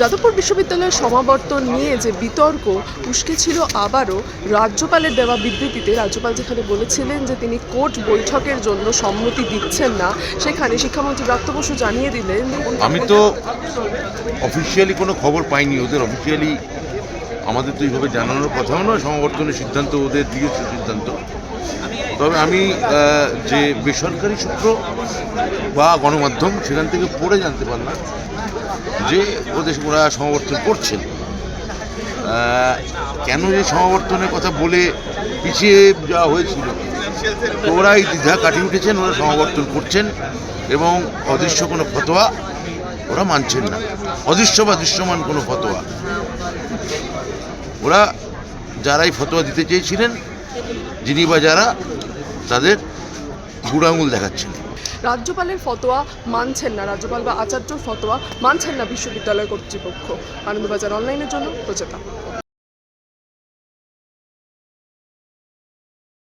যাদবপুর বিশ্ববিদ্যালয়ের সমাবর্তন নিয়ে যে বিতর্ক উস্কেছিল আবারও রাজ্যপালের দেওয়া বিবৃতিতে। রাজ্যপাল যেখানে বলেছিলেন যে তিনি কোর্ট বৈঠকের জন্য সম্মতি দিচ্ছেন না, সেখানে শিক্ষামন্ত্রী ব্রাত্য বসু জানিয়ে দিলেন আমি তো অফিসিয়ালি কোনো খবর পাইনি। ওদের অফিসিয়ালি আমাদের তো এইভাবে জানানোর কথাও নয়। সমাবর্তনের সিদ্ধান্ত ওদের নিজস্ব সিদ্ধান্ত। তবে আমি যে বেসরকারি সূত্র বা গণমাধ্যম সেখান থেকে পড়ে জানতে পারলাম যে ওদের ওরা সমাবর্তন করছেন। কেন যে সমাবর্তনের কথা বলে পিছিয়ে যাওয়া হয়েছিল? তো ওরা এই দ্বিধা কাটিয়ে উঠেছেন, ওরা সমাবর্তন করছেন এবং অদৃশ্য কোনো ফতোয়া ওরা মানছেন না। অদৃশ্য বা দৃশ্যমান কোনো ফতোয়া। ওরা যারাই ফতোয়া দিতে চেয়েছিলেন, যিনি বা যারা তাদের বুড়াঙ্গুল দেখাচ্ছেন। রাজ্যপালের ফতোয়া মানছেন না রাজ্যপাল বা আচার্য ফতোয়া মানছেন না বিশ্ববিদ্যালয় কর্তৃপক্ষ। আনন্দবাজার অনলাইনের জন্য প্রচেতা।